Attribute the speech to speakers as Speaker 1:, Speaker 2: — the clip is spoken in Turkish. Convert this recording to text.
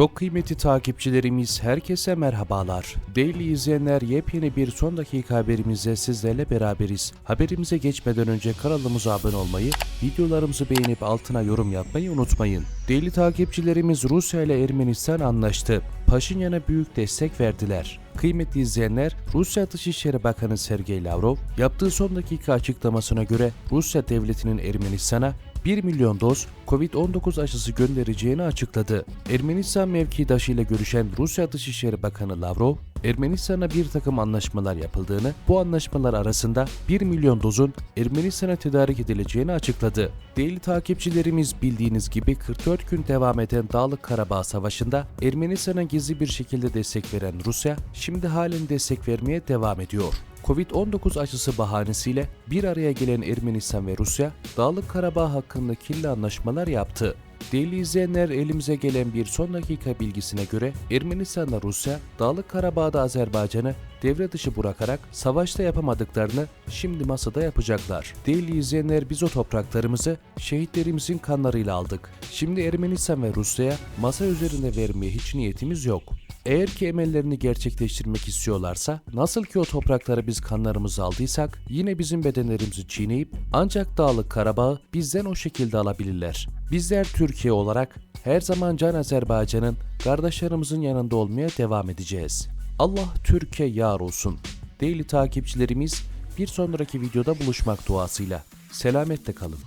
Speaker 1: Çok kıymetli takipçilerimiz herkese merhabalar. Daily izleyenler yepyeni bir son dakika haberimizle sizlerle beraberiz. Haberimize geçmeden önce kanalımıza abone olmayı, videolarımızı beğenip altına yorum yapmayı unutmayın. Daily takipçilerimiz Rusya ile Ermenistan anlaştı. Paşinyan'a büyük destek verdiler. Kıymetli izleyenler, Rusya Dışişleri Bakanı Sergey Lavrov yaptığı son dakika açıklamasına göre Rusya devletinin Ermenistan'a 1 milyon doz Covid-19 aşısı göndereceğini açıkladı. Ermenistan mevkidaşıyla görüşen Rusya Dışişleri Bakanı Lavrov, Ermenistan'a bir takım anlaşmalar yapıldığını, bu anlaşmalar arasında 1 milyon dozun Ermenistan'a tedarik edileceğini açıkladı. Değerli takipçilerimiz bildiğiniz gibi 44 gün devam eden Dağlık Karabağ Savaşı'nda Ermenistan'a gizli bir şekilde destek veren Rusya, şimdi halen destek vermeye devam ediyor. Covid-19 aşısı bahanesiyle bir araya gelen Ermenistan ve Rusya, Dağlık Karabağ hakkında kirli anlaşmalar yaptı. Değerli izleyenler elimize gelen bir son dakika bilgisine göre Ermenistan'la Rusya, Dağlık Karabağ'da Azerbaycan'ı devre dışı bırakarak savaşta yapamadıklarını şimdi masada yapacaklar. Değerli izleyenler biz o topraklarımızı şehitlerimizin kanlarıyla aldık. Şimdi Ermenistan ve Rusya'ya masa üzerinde vermeye hiç niyetimiz yok. Eğer ki emellerini gerçekleştirmek istiyorlarsa, nasıl ki o toprakları biz kanlarımızı aldıysak, yine bizim bedenlerimizi çiğneyip ancak Dağlık Karabağ'ı bizden o şekilde alabilirler. Bizler Türkiye olarak her zaman Can Azerbaycan'ın kardeşlerimizin yanında olmaya devam edeceğiz. Allah Türkiye yar olsun. Değerli takipçilerimiz bir sonraki videoda buluşmak duasıyla. Selametle kalın.